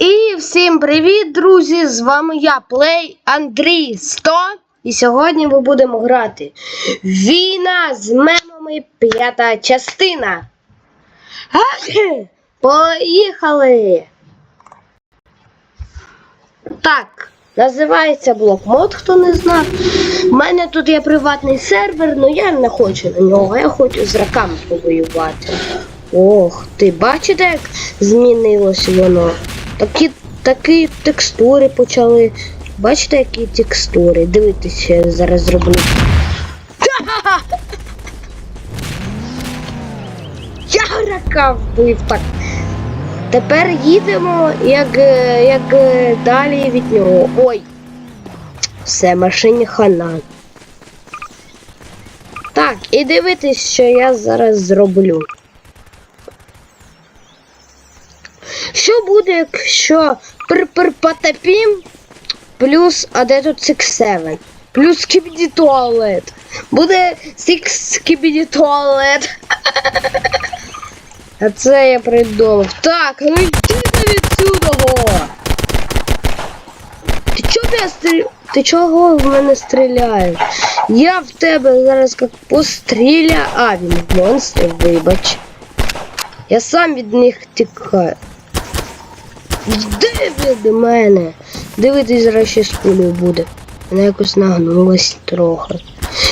І всім привіт, друзі! З вами я, Плей Андрій 100. І сьогодні ми будемо грати Війна з мемами п'ята частина. Поїхали! Так, називається блокмод, хто не знав. У мене тут є приватний сервер, але я не хочу на нього, я хочу з раками повоювати. Ох, ти бачите, як змінилось воно? Такі, такі текстури почали. Бачите, які текстури? Дивіться, я зараз зроблю. Я рака вбив так. Тепер їдемо як, е, як е, далі від нього. Ой. Все, машині хана. Так, і дивитись, що я зараз зроблю. Що буде, якщо пр-пр-патапім плюс, а де тут 6-7? Плюс скібіді туалет. Буде 6 скібіді туалет. А це я придумав. Так, ну йди ти відсюди. Ти чого я стрі... Ти чого в мене стріляєш? Я в тебе зараз як постріля. А, він монстр, вибач. Я сам від них тікаю. Йди від мене. Дивитись зараз ще з кулею буде. Вона якось нагнулась трохи.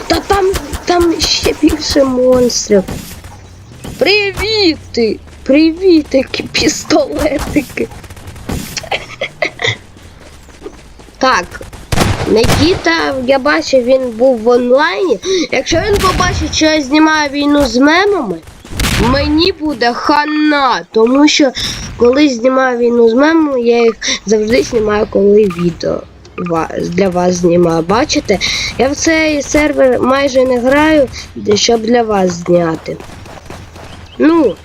Та там, там ще більше монстрів. Привіт! ти! Привітики, пістолетики. Так. Никіта, я бачив, він був в онлайні. Якщо він побачить, що я знімаю війну з мемами, мені буде хана, тому що коли знімаю війну з мемами, я їх завжди знімаю, коли відео для вас знімаю. Бачите? Я в цей сервер майже не граю, щоб для вас зняти. Ну,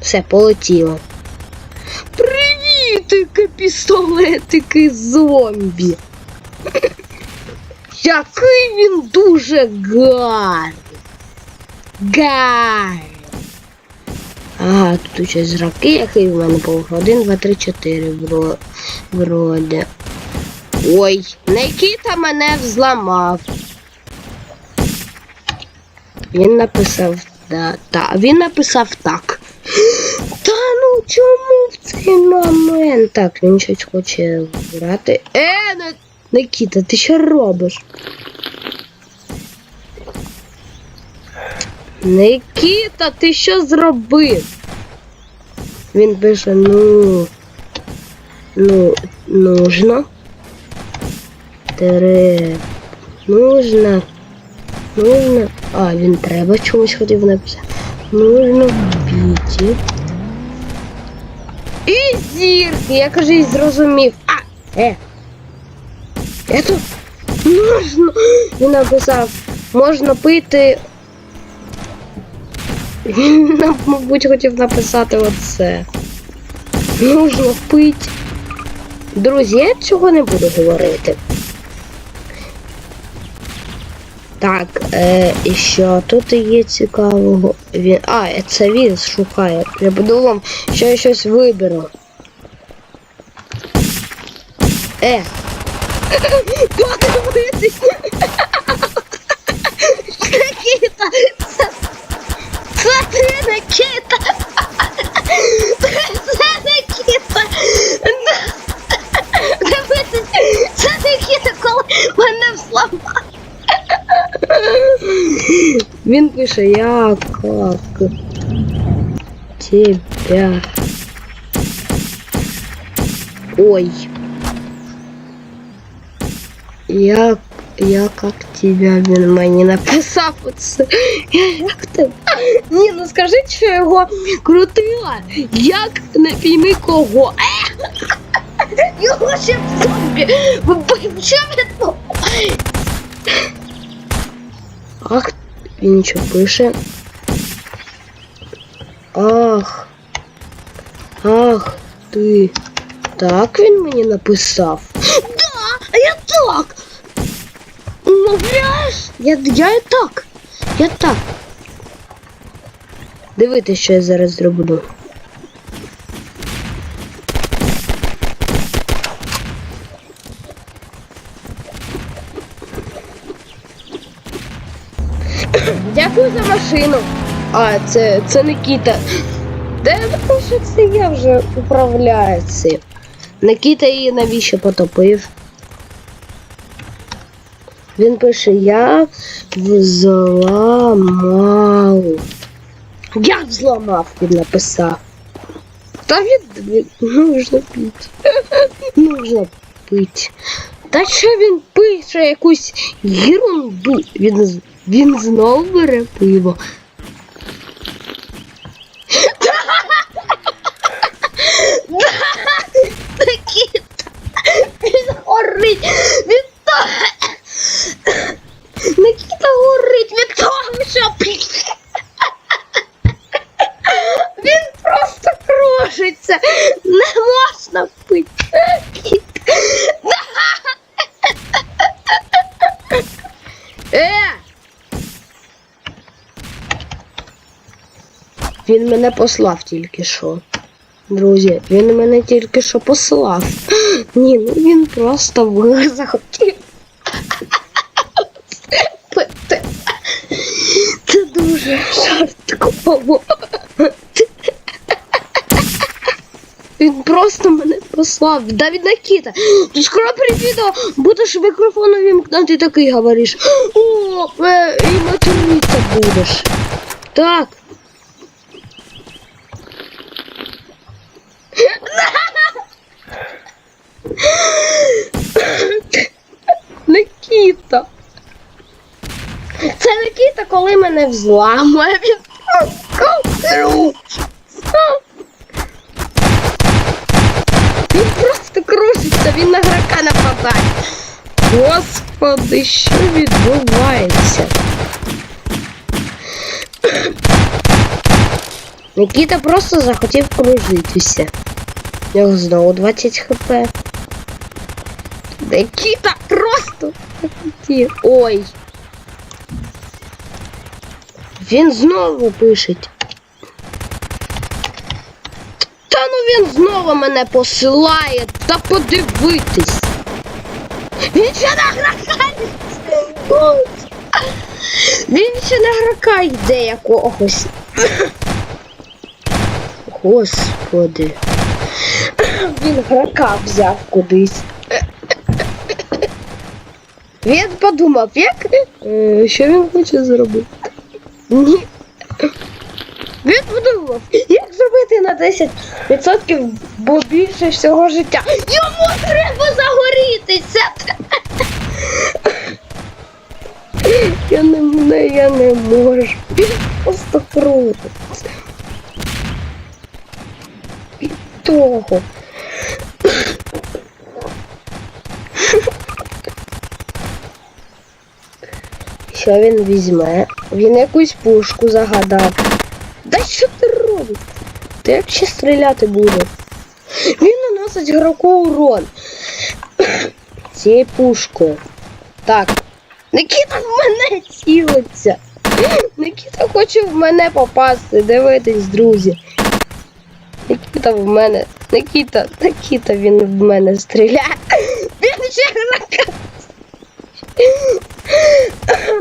все, полетіло. Привітики, пістолетики, зомбі. Який він дуже гарний. Гарний. Ага, тут ще зраки, який в мене був. 1, 2, 3, 4 вро... вроде. Ой, Никіта мене взламав. Він написав да, та, він написав так. Та ну чому в цей момент? Так, він щось хоче грати. Е. Никіта, ти що робиш? Никіта, ти що зробив? Він пише, ну. Ну, нужно. Треба. Нужно. Нужно. А, він треба чомусь хотів написати. Нужно вбити. І зірки, я кажу, і зрозумів. А, е. Это нужно. Він написав, можна пити. Він, мабуть, хотів написати оце. Нужно пити. Друзі, я цього не буду говорити. Так, е, і що тут є цікавого? Він. А, це він шукає. Я подумав, що я щось виберу. Е. Подивитись! Никита! Це, це ти, Никита! Це Никита! Дивитись! Це Никита, коли мене взламав! Він пише, я как тебя. Ой. Я, я как тебя, він мені написав оце. Я як тебе? Ні, ну скажи, що я його крутила. Як не пійми кого. Е! Його ще в зомбі. Вбив, що відбувається? Ах, він нічого пише. Ах. Ах ти. Так він мені написав. Да, а я так. Умовляєш? Я я і так. Я так. Дивіться, що я зараз зроблю. Дякую за машину. А, це це Никіта. Де що це я вже управляю цим? Никіта її навіщо потопив? Він пише, я взламав. Я взламав, він написав. Та він, він нужно пити. Нужно пити. Та що він пише якусь ерунду? Він, він знову бере пиво. Никіта, він горить від того. Никіта горить від того, що п'є. Він просто кружиться. Не можна пити. Е! Він мене послав тільки що. Друзі, він мене тільки що послав. Ні, ну він просто захотів. Це дуже жартково. Він просто мене послав. Давід Накіта. Скоро при відео будеш мікрофон увімкнути такий говориш. О, е, і материться будеш. Так. Никіта. Це Никіта, коли мене взламує, він. Він просто кружиться, він на грака нападає. Господи, що відбувається? Никіта просто захотів кружитися. Нього знову 20 хп. Никіта просто. Ой. Він знову пише. Та ну він знову мене посилає. Та подивитись. Він ще на грака. Він ще на грака йде якогось. Господи. Він грака взяв кудись. Він подумав, як. е, Що він хоче зробити? Ні. Він подумав, як зробити на 10%, бо більше всього життя. Йому треба загорітися. Я не, я не можу. Він просто крутиться. Від того. Що він візьме? Він якусь пушку загадав. Да що ти робиш? Ти як ще стріляти буде? Він наносить гроку урон. Цією пушкою. Так. Никіта в мене цілиться. Никіта хоче в мене попасти. Дивитись, друзі. Никіта в мене. Никіта, Никіта він в мене стріляє. Він ще.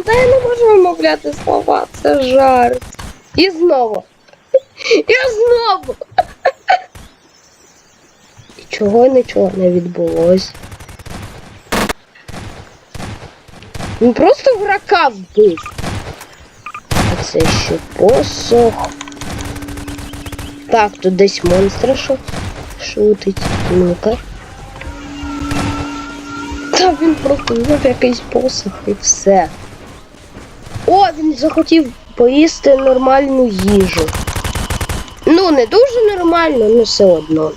Та я не можу вимовляти слова, це жарт. І знову. І знову. І чого нічого не відбулось. Просто врака вбив. А це ще посох. Так, тут десь монстра що шутить. Ну-ка. Він просто взяв якийсь посох і все. О, він захотів поїсти нормальну їжу. Ну, не дуже нормально, але все одно.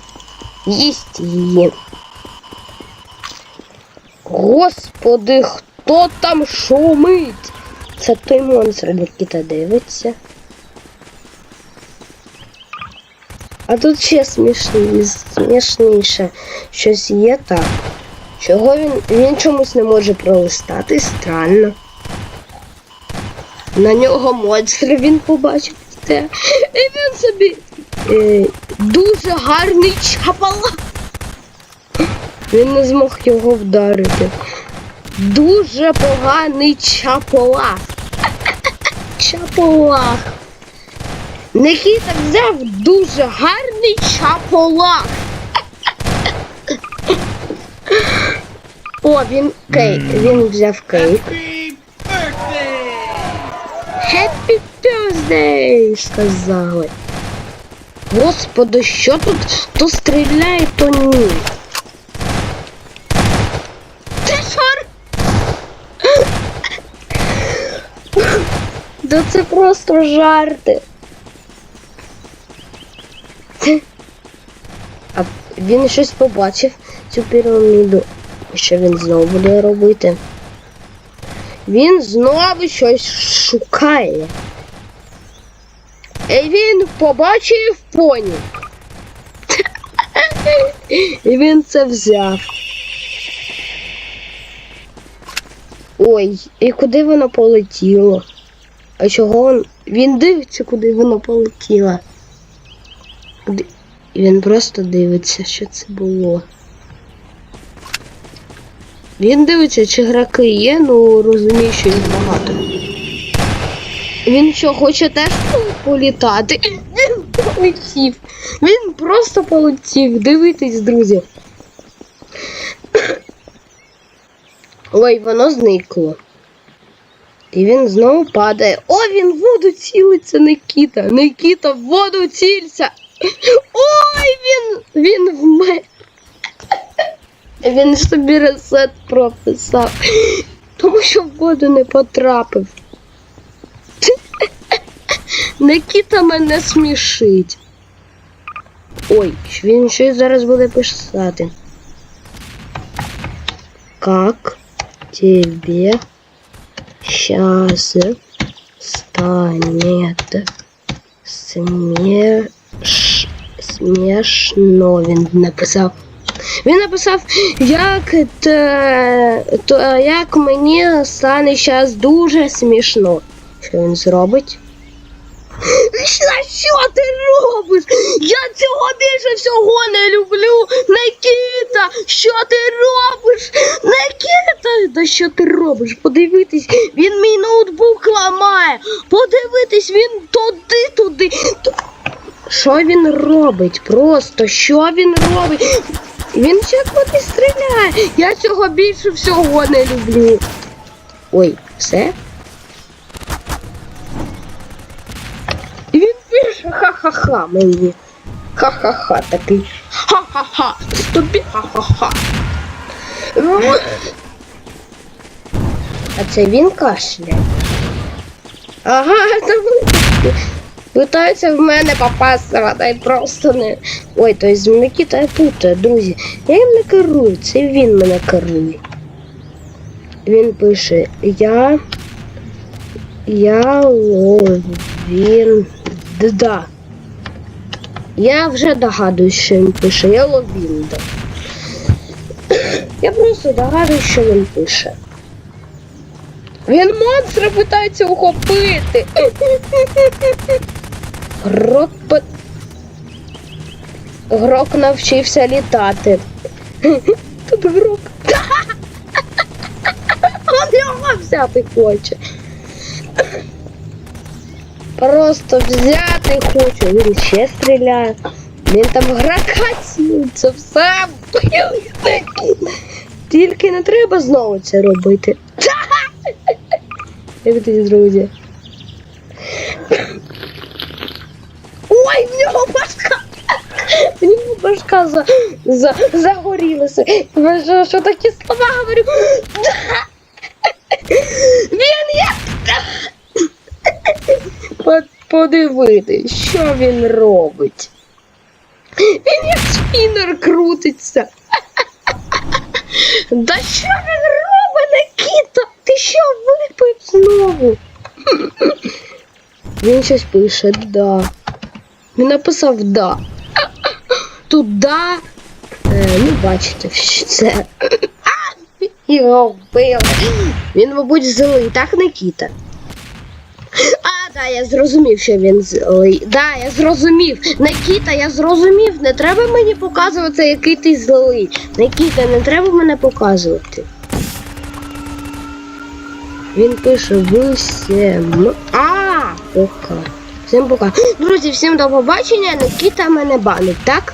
Їсть її. Господи, хто там шумить? Це той монстр, Нікіта дивиться. А тут ще смішні, смішніше щось є так. Чого він. Він чомусь не може пролистати, странно. На нього монстр він побачив те. І він собі е, дуже гарний чапала. Він не змог його вдарити. Дуже поганий чапола. Ча- чаполах. Никіта взяв дуже гарний чаполах. О, він кейк. Він взяв кейк. Happy birthday! Сказали. Господи, що тут то стріляє, то ні. Ти що? Да це просто жарти. А він щось побачив цю піраміду. І що він знову буде робити? Він знову щось шукає. І він побачив поні. І він це взяв. Ой, і куди воно полетіло? А чого він. Він дивиться, куди воно полетіло. Він просто дивиться, що це було. Він дивиться, чи граки є, ну розуміє, що їх багато. Він що, хоче теж політати? Він полетів. Він просто полетів. Дивитесь, друзі. Ой, воно зникло. І він знову падає. О, він в воду цілиться, Никіта. Никіта, в воду цілься. Ой, він, він вмер. Він собі ресет прописав, тому що в воду не потрапив. Никіта мене смішить. Ой, він щось зараз буде писати. Как тебе сейчас станет смеш... смешно, він написав. Він написав, як, те, то, як мені стане зараз дуже смішно. Що він зробить? Що, що ти робиш? Я цього більше всього не люблю. Никіта, що ти робиш? Никіта, да що ти робиш? Подивитись, він мій ноутбук ламає. Подивитись, він туди, туди. Що він робить? Просто що він робить? Він ще куди стріляє. Я цього більше всього не люблю. Ой, все? Він пише ха-ха-ха мені. Ха-ха-ха такий. Ха-ха-ха. Тобі ха-ха-ха. А це він кашляє. Ага, це вони питаються в мене попасти, вона й просто не. Ой, то есть Микита я путаю, друзі. Я їм не керую, це він мене керує. Він пише, я. Я ловін. Да. Я вже догадуюсь, що він пише. Я ловінда. Я просто догадуюсь, що він пише. Він монстра питається ухопити. Грок по... Грок навчився літати. Тут грок. Он його взяти хоче. Просто взяти хоче. Він ще стріляє. Він там грака цілиться, все. Тільки не треба знову це робити. Як ти, друзі? Ой, в нього башка! В башка за, за, загорілася. Ви що, що такі слова говорю? Він як. По- Подивитись, що він робить. Він як спінер крутиться. Да що він робить, Никіта? Ти що випив знову? Він щось пише, да. Він написав да. Тут да. Е, ну, бачите, це. Його вбили. Він, мабуть, злий, так, Никіта? А, да, я зрозумів, що він злий. Да, я зрозумів. Никіта, я зрозумів. Не треба мені показувати, який ти злий. Никіта, не треба мене показувати. Він пише всім. А! Пока. Всім пока. Друзі, всім до побачення. Никіта мене банить, так?